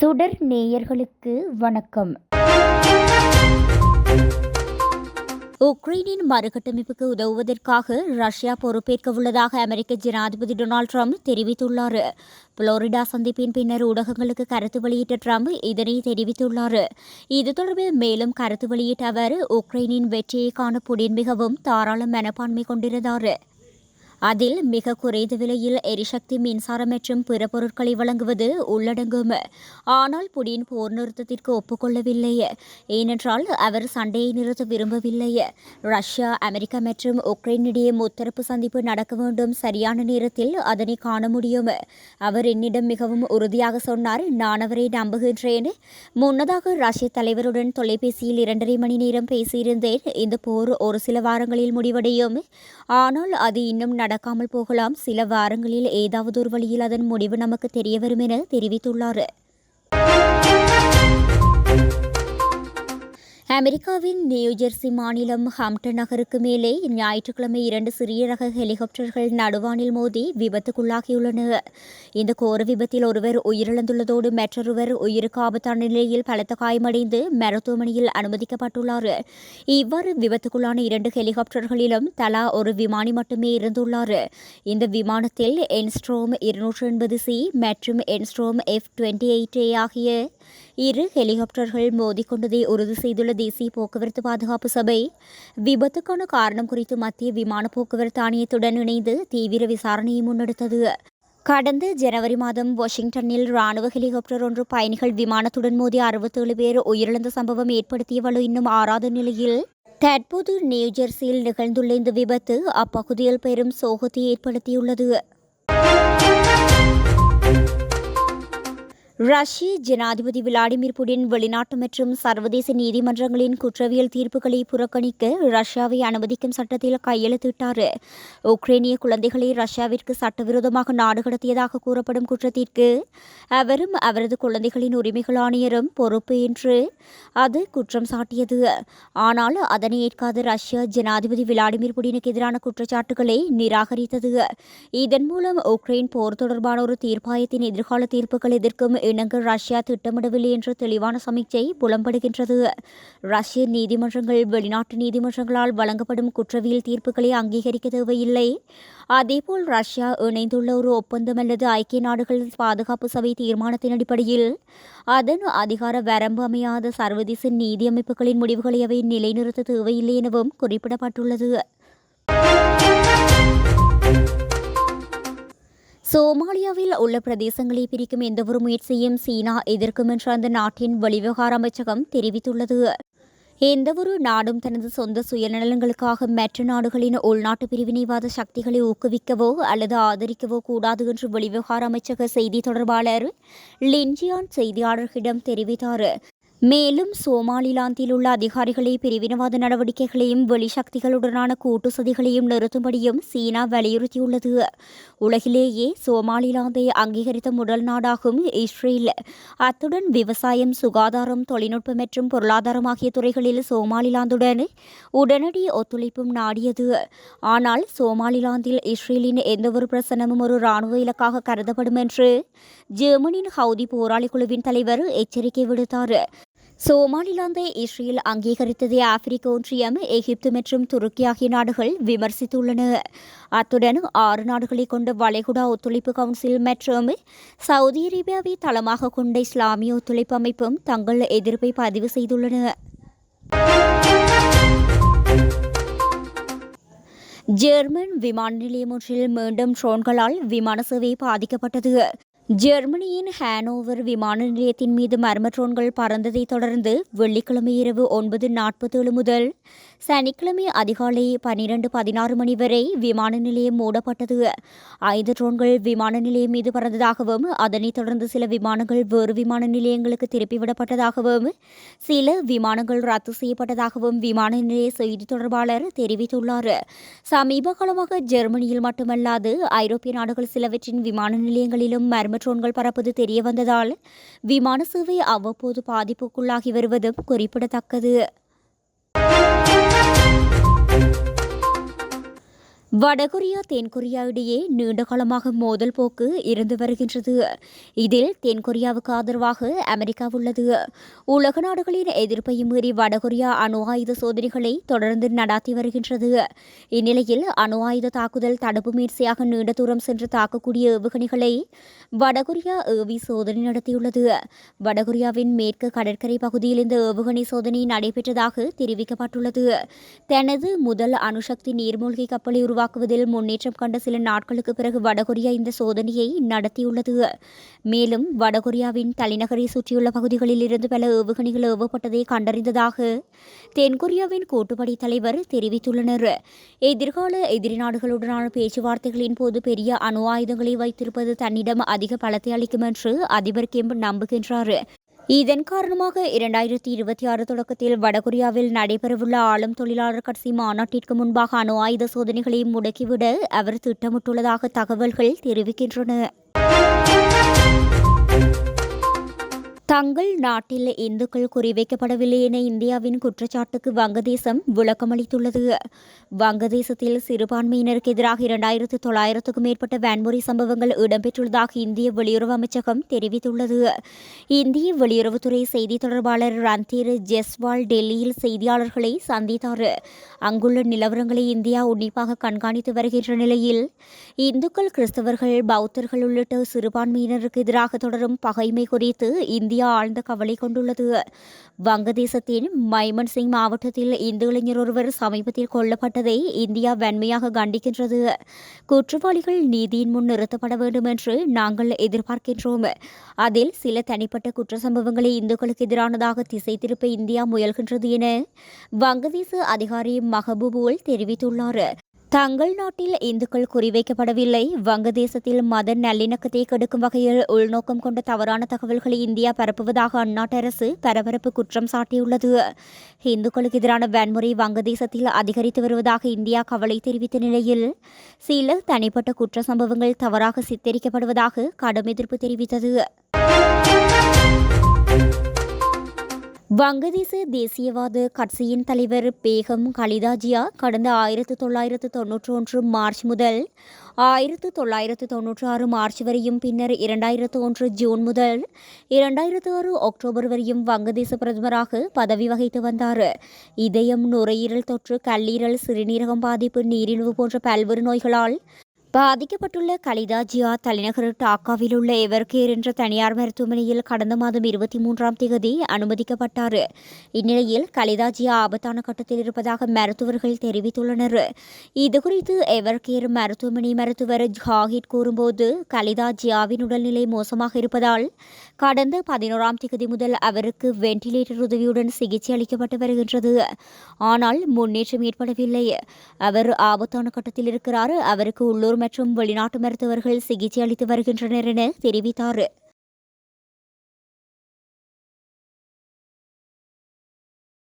சுடர் நேயர்களுக்கு வணக்கம். உக்ரைனின் மறுகட்டமைப்புக்கு உதவுவதற்காக ரஷ்யா பொறுப்பேற்க உள்ளதாக அமெரிக்க ஜனாதிபதி டொனால்டு ட்ரம்ப் தெரிவித்துள்ளார். புளோரிடா சந்திப்பின் பின்னர் ஊடகங்களுக்கு கருத்து வெளியிட்ட ட்ரம்ப் இதனை தெரிவித்துள்ளார். இது தொடர்பில் மேலும் கருத்து வெளியிட்ட அவர் உக்ரைனின் வெற்றியை காண புடின் மிகவும் தாராள மனப்பான்மை கொண்டிருந்தார். அதில் மிக குறைந்த விலையில் எரிசக்தி மின்சாரம் மற்றும் பிற பொருட்களை வழங்குவது உள்ளடங்கும். ஆனால் புடின் போர் நிறுத்தத்திற்கு ஒப்புக்கொள்ளவில்லை. ஏனென்றால் அவர் சண்டையை நிறுத்த விரும்பவில்லை. ரஷ்யா அமெரிக்கா மற்றும் உக்ரைன் இடையே முத்தரப்பு சந்திப்பு நடக்க வேண்டும். சரியான நேரத்தில் அதனை காண முடியும். அவர் என்னிடம் மிகவும் உறுதியாக சொன்னார். நான் அவரை நம்புகின்றேன். முன்னதாக ரஷ்ய தலைவருடன் தொலைபேசியில் இரண்டரை மணி நேரம் பேசியிருந்தேன். இந்த போர் ஒரு சில வாரங்களில் முடிவடையும். ஆனால் அது இன்னும் நடக்காமல் போகலாம். சில வாரங்களில் ஏதாவது ஒரு வழியில் அதன் முடிவு நமக்கு தெரிய வரும் என தெரிவித்துள்ளார். அமெரிக்காவின் நியூஜெர்சி மாநிலம் ஹாம்டன் நகருக்கு மேலே ஞாயிற்றுக்கிழமை இரண்டு சிறிய ரக ஹெலிகாப்டர்கள் நடுவானில் மோதி விபத்துக்குள்ளாகியுள்ளன இந்த கோர விபத்தில் ஒருவர் உயிரிழந்துள்ளதோடு மற்றொருவர் உயிருக்கு ஆபத்தான நிலையில் பலத்த காயமடைந்து மருத்துவமனையில் அனுமதிக்கப்பட்டுள்ளார். இவ்வாறு விபத்துக்குள்ளான இரண்டு ஹெலிகாப்டர்களிலும் தலா ஒரு விமானி மட்டுமே இருந்துள்ளார். இந்த விமானத்தில் என்ஸ்ட்ரோம் இருநூற்று எண்பது சி மற்றும் Enstrom F twenty eight A ஆகிய இரு ஹெலிகாப்டர்கள் மோதிக்கொண்டதை உறுதி செய்துள்ள தேசிய போக்குவரத்து பாதுகாப்பு சபை விபத்துக்கான காரணம் குறித்து மத்திய விமான போக்குவரத்து ஆணையத்துடன் இணைந்து தீவிர விசாரணையை முன்னெடுத்தது. கடந்த ஜனவரி மாதம் வாஷிங்டனில் ராணுவ ஹெலிகாப்டர் ஒன்று பயணிகள் விமானத்துடன் மோதி அறுபத்தேழு பேர் உயிரிழந்த சம்பவம் ஏற்படுத்தியவளு இன்னும் ஆறாத நிலையில் தற்போது நியூஜெர்சியில் நிகழ்ந்துள்ள இந்த விபத்து அப்பகுதியில் பெரும் சோகத்தை ஏற்படுத்தியுள்ளது. ரஷ்ய ஜனாதிபதி விளாடிமிர் புடின் வெளிநாட்டு மற்றும் சர்வதேச நீதிமன்றங்களின் குற்றவியல் தீர்ப்புகளை புறக்கணிக்க ரஷ்யாவை அனுமதிக்கும் சட்டத்தில் கையெழுத்திட்டார். உக்ரைனிய குழந்தைகளை ரஷ்யாவிற்கு சட்டவிரோதமாக நாடு கடத்தியதாக கூறப்படும் குற்றத்திற்கு அவரும் அவரது குழந்தைகளின் உரிமைகள் ஆணையரும் பொறுப்பு என்று அது குற்றம் சாட்டியது. ஆனால் அதனை ஏற்காத ரஷ்யா ஜனாதிபதி விளாடிமிர் புடினுக்கு எதிரான குற்றச்சாட்டுகளை நிராகரித்தது. இதன் மூலம் உக்ரைன் போர் தொடர்பான ஒரு தீர்ப்பாயத்தின் எதிர்கால தீர்ப்புகள் எதிர்க்கும் இணங்க ரஷ்யா திட்டமிடவில்லை என்ற தெளிவான சமீட்சை புலம்படுகின்றது. ரஷ்ய நீதிமன்றங்கள் வெளிநாட்டு நீதிமன்றங்களால் வழங்கப்படும் குற்றவியல் தீர்ப்புகளை அங்கீகரிக்க தேவையில்லை. அதேபோல் ரஷ்யா இணைந்துள்ள ஒரு ஒப்பந்தம் அல்லது ஐக்கிய நாடுகள் பாதுகாப்பு சபை தீர்மானத்தின் அடிப்படையில் அதன் அதிகார வரம்பு அமையாத சர்வதேச நீதி அமைப்புகளின் முடிவுகளை அவை நிலைநிறுத்த தேவையில்லை எனவும் குறிப்பிடப்பட்டுள்ளது. சோமாலியாவில் உள்ள பிரதேசங்களை பிரிக்கும் எந்தவொரு முயற்சியும் சீனா எதிர்க்கும் என்று அந்த நாட்டின் வெளிவிவகார அமைச்சகம் தெரிவித்துள்ளது. எந்தவொரு நாடும் தனது சொந்த சுயநலன்களுக்காக மற்ற நாடுகளின் உள்நாட்டு பிரிவினைவாத சக்திகளை ஊக்குவிக்கவோ அல்லது ஆதரிக்கவோ கூடாது என்று வெளிவிவகார அமைச்சக செய்தி தொடர்பாளர் லின்ஜியான் செய்தியாளர்களிடம் தெரிவித்தார். மேலும் சோமாலிலாந்தில் உள்ள அதிகாரிகளை பிரிவினவாத நடவடிக்கைகளையும் வெளிசக்திகளுடனான கூட்டு சதிகளையும் நிறுத்தும்படியும் சீனா வலியுறுத்தியுள்ளது. உலகிலேயே சோமாலிலாந்தை அங்கீகரித்த முதல் நாடாகும் இஸ்ரேல். அத்துடன் விவசாயம் சுகாதாரம் தொழில்நுட்பம் மற்றும் பொருளாதாரம் ஆகிய துறைகளில் சோமாலிலாந்துடன் உடனடி ஒத்துழைப்பும் நாடியது. ஆனால் சோமாலிலாந்தில் இஸ்ரேலின் எந்தவொரு பிரசனமும் ஒரு இராணுவ இலக்காக கருதப்படும் என்று ஜெர்மனியின் ஹவுதி போராளி குழுவின் தலைவர் எச்சரிக்கை விடுத்தார். சோமாலிலாந்தை இஸ்ரேல் அங்கீகரித்ததை ஆப்பிரிக்க ஒன்றியம் எகிப்து மற்றும் துருக்கி ஆகிய நாடுகள் விமர்சித்துள்ளன. அத்துடன் ஆறு நாடுகளை கொண்ட வளைகுடா ஒத்துழைப்பு கவுன்சில் மற்றும் சவுதி அரேபியாவை தளமாக கொண்ட இஸ்லாமிய ஒத்துழைப்பு அமைப்பும் தங்கள் எதிர்ப்பை பதிவு செய்துள்ளன. ஜெர்மன் விமான நிலையம் ஒன்றில் மீண்டும் ட்ரோன்களால் விமான சேவை பாதிக்கப்பட்டது. ஜெர்மனியின் ஹானோவர் விமான நிலையத்தின் மீது மர்ம ட்ரோன்கள் பறந்ததைத் தொடர்ந்து வெள்ளிக்கிழமை இரவு ஒன்பது நாற்பத்தேழு முதல் சனிக்கிழமை அதிகாலை பனிரெண்டு பதினாறு மணி வரை விமான நிலையம் மூடப்பட்டது. ஐந்து ட்ரோன்கள் விமான நிலையம் மீது பறந்ததாகவும் அதனைத் தொடர்ந்து சில விமானங்கள் வேறு விமான நிலையங்களுக்கு திருப்பிவிடப்பட்டதாகவும் சில விமானங்கள் ரத்து செய்யப்பட்டதாகவும் விமான நிலைய செய்தி தொடர்பாளர் தெரிவித்துள்ளார். சமீப காலமாக ஜெர்மனியில் மட்டுமல்லாது ஐரோப்பிய நாடுகள் சிலவற்றின் விமான நிலையங்களிலும் மர்ம ட்ரோன்கள் பறப்பது தெரியவந்ததால் விமான சேவை அவ்வப்போது பாதிப்புக்குள்ளாகி வருவதும் குறிப்பிடத்தக்கது. வடகொரியா தென்கொரியா இடையே நீண்ட காலமாக மோதல் போக்கு இருந்து வருகின்றது. இதில் தென்கொரியாவுக்கு ஆதரவாக அமெரிக்கா உள்ளது. உலக நாடுகளின் எதிர்ப்பையும் மீறி வடகொரியா அணு ஆயுத சோதனைகளை தொடர்ந்து நடாத்தி வருகின்றது. இந்நிலையில் அணு ஆயுத தாக்குதல் தடுப்பு முயற்சியாக நீண்ட தூரம் சென்று தாக்கக்கூடிய ஏவுகணைகளை வடகொரியா ஏவி சோதனை நடத்தியுள்ளது. வடகொரியாவின் மேற்கு கடற்கரை பகுதியில் இந்த ஏவுகணை சோதனை நடைபெற்றதாக தெரிவிக்கப்பட்டுள்ளது. தனது முதல் அணுசக்தி நீர்மூழ்கி கப்பலை உருவாக்குவதில் முன்னேற்றம் கண்ட சில நாட்களுக்கு பிறகு வடகொரியா இந்த சோதனையை நடத்தியுள்ளது. மேலும் வடகொரியாவின் தலைநகரை சுற்றியுள்ள பகுதிகளில் இருந்து பல ஏவுகணைகள் ஏவப்பட்டதை கண்டறிந்ததாக தென்கொரியாவின் கூட்டுப்படை தலைவர் தெரிவித்துள்ளனர். எதிர்கால எதிரி நாடுகளுடனான பேச்சுவார்த்தைகளின் போது பெரிய அணு ஆயுதங்களை வைத்திருப்பது தன்னிடம் அதிக பலத்தை அளிக்கும் என்று அதிபர் கிம் நம்புகின்றார். இதன் காரணமாக இரண்டாயிரத்தி இருபத்தி ஆறு தொடக்கத்தில் வடகொரியாவில் நடைபெறவுள்ள ஆளும் தொழிலாளர் கட்சி மாநாட்டிற்கு முன்பாக அணு ஆயுத சோதனைகளை முடக்கிவிட அவர் திட்டமிட்டுள்ளதாக தகவல்கள் தெரிவிக்கின்றன. தங்கள் நாட்டில் இந்துக்கள் குறிவைக்கப்படவில்லை என இந்தியாவின் குற்றச்சாட்டுக்கு வங்கதேசம் விளக்கமளித்துள்ளது. வங்கதேசத்தில் சிறுபான்மையினருக்கு எதிராக இரண்டாயிரத்து தொள்ளாயிரத்துக்கும் மேற்பட்ட வன்முறை சம்பவங்கள் இடம்பெற்றுள்ளதாக இந்திய வெளியுறவு அமைச்சகம் தெரிவித்துள்ளது. இந்திய வெளியுறவுத்துறை செய்தி தொடர்பாளர் ரந்தீர் ஜெஸ்வால் டெல்லியில் செய்தியாளர்களை சந்தித்தார். அங்குள்ள நிலவரங்களை இந்தியா உன்னிப்பாக கண்காணித்து வருகின்ற நிலையில் இந்துக்கள் கிறிஸ்தவர்கள் பௌத்தர்கள் உள்ளிட்ட சிறுபான்மையினருக்கு எதிராக தொடரும் பகைமை குறித்து இந்தியா இந்தியா ஆழ்ந்த கவலை கொண்டுள்ளது. வங்கதேசத்தின் மைமன் சிங் மாவட்டத்தில் இந்து இளைஞர் ஒருவர் சமீபத்தில் கொல்லப்பட்டதை இந்தியா வன்மையாக கண்டிக்கின்றது. குற்றவாளிகள் நீதியின் முன் நிறுத்தப்பட வேண்டும் என்று நாங்கள் எதிர்பார்க்கின்றோம். அதில் சில தனிப்பட்ட குற்ற சம்பவங்களை இந்துக்களுக்கு எதிரானதாக திசை திருப்ப இந்தியா முயல்கின்றது என வங்கதேச அதிகாரி மஹபூபுல் தெரிவித்துள்ளார். தங்கள் நாட்டில் இந்துக்கள் குறிவைக்கப்படவில்லை. வங்கதேசத்தில் மத நல்லிணக்கத்தை கெடுக்கும் வகையில் உள்நோக்கம் கொண்ட தவறான தகவல்களை இந்தியா பரப்புவதாக அந்நாட்டு அரசு பரபரப்பு குற்றம் சாட்டியுள்ளது. இந்துக்களுக்கு எதிரான வன்முறை வங்கதேசத்தில் அதிகரித்து வருவதாக இந்தியா கவலை தெரிவித்த நிலையில் சில தனிப்பட்ட குற்ற சம்பவங்கள் தவறாக சித்தரிக்கப்படுவதாக கடும் எதிர்ப்பு தெரிவித்தது. வங்கதேச தேசியவாத கட்சியின் தலைவர் பேகம் கலிதாஜியா கடந்த ஆயிரத்து தொள்ளாயிரத்து தொன்னூற்றி ஒன்று மார்ச் முதல் ஆயிரத்து தொள்ளாயிரத்து தொன்னூற்றி ஆறு மார்ச் வரையும் பின்னர் இரண்டாயிரத்து ஒன்று ஜூன் முதல் இரண்டாயிரத்து ஆறு அக்டோபர் வரையும் வங்கதேச பிரதமராக பதவி வகித்து வந்தார். இதயம் நுரையீரல் தொற்று கல்லீரல் சிறுநீரகம் பாதிப்பு நீரிழிவு போன்ற பல்வேறு நோய்களால் பாதிக்கப்பட்டுள்ள கலிதா ஜியா தலைநகர் டாக்காவில் உள்ள எவர்கேர் என்ற தனியார் மருத்துவமனையில் கடந்த மாதம் இருபத்தி மூன்றாம் தேதி அனுமதிக்கப்பட்டார். இந்நிலையில் கலிதா ஜியா ஆபத்தான கட்டத்தில் இருப்பதாக மருத்துவர்கள் தெரிவித்துள்ளனர். இதுகுறித்து எவர்கேர் மருத்துவமனை மருத்துவர் ஜாகிட் கூறும்போது கலிதா ஜியாவின் உடல்நிலை மோசமாக இருப்பதால் கடந்த பதினோராம் தேதி முதல் அவருக்கு வெண்டிலேட்டர் உதவியுடன் சிகிச்சை அளிக்கப்பட்டு வருகின்றது. ஆனால் முன்னேற்றம் ஏற்படவில்லை. அவர் ஆபத்தான கட்டத்தில் இருக்கிறார். அவருக்கு உள்ளூர் மற்றும் வெளிநாட்டு மருத்துவர்கள் சிகிச்சை அளித்து வருகின்றனர் என தெரிவித்தார்.